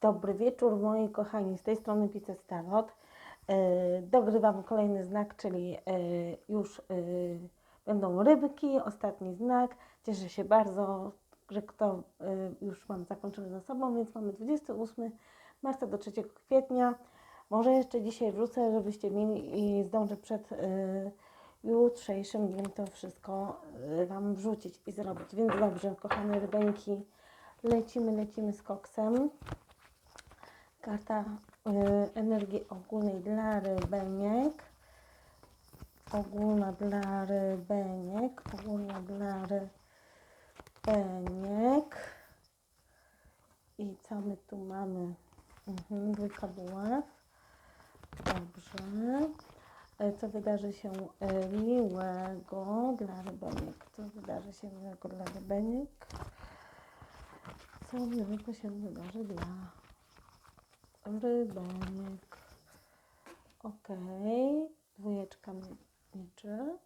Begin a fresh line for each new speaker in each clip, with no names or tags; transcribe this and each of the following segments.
Dobry wieczór moi kochani, z tej strony Pices Tarot. E, Dogrywam kolejny znak, czyli e, już e, będą rybki, ostatni znak. Cieszę się bardzo, że kto już mam zakończony za sobą, więc mamy 28 marca do 3 kwietnia. Może jeszcze dzisiaj wrzucę, żebyście mieli i zdążę przed jutrzejszym dniem to wszystko Wam wrzucić i zrobić. Więc dobrze, kochane rybeńki, lecimy, lecimy z koksem. Karta y, energii ogólnej dla rybeniek. Ogólna dla rybeniek. Ogólna dla rybeniek. I co my tu mamy? Mhm, dwójka buław. Dobrze. E, Co wydarzy się e, miłego dla rybeniek? Co wydarzy się miłego dla rybeniek? Co miłego się wydarzy dla rybenek. Okej, dwójeczka mi- mieczy.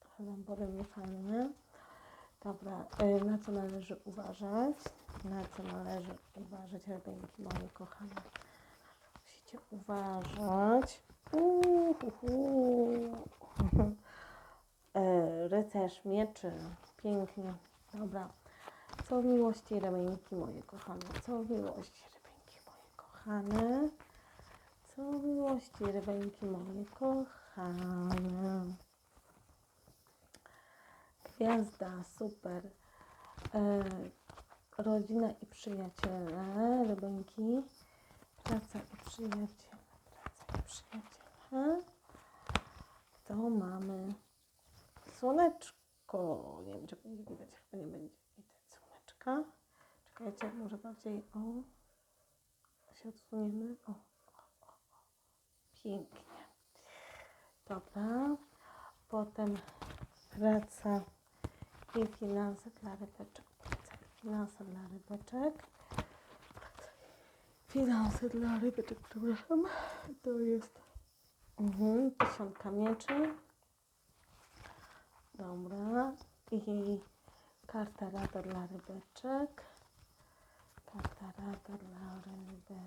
Trochę Wam niefajnie. Dobra, y, na co należy uważać? Na co należy uważać, rybenki moje kochane? Musicie uważać. Uhuhu. E, Rycerz mieczy. Pięknie. Dobra. Co w miłości rybeńki moje kochane? Co w miłości kochane? Co miłości rybeńki moje kochane? Gwiazda, super. E, rodzina i przyjaciele, rybeńki. Praca i przyjaciele, praca i przyjaciele. To mamy słoneczko. Nie wiem, czy będzie widać, chyba nie będzie widać słoneczka. Czekajcie, może bardziej o. się odsuniemy. O, o, o. Pięknie. Dobra. Potem praca i finanse dla rybeczek. Praca i finanse dla rybeczek. Finanse dla rybeczek, przepraszam. To jest mhm, tysiączka mieczy. Dobra. I karta rada dla rybeczek. Karta rada dla rybeczek.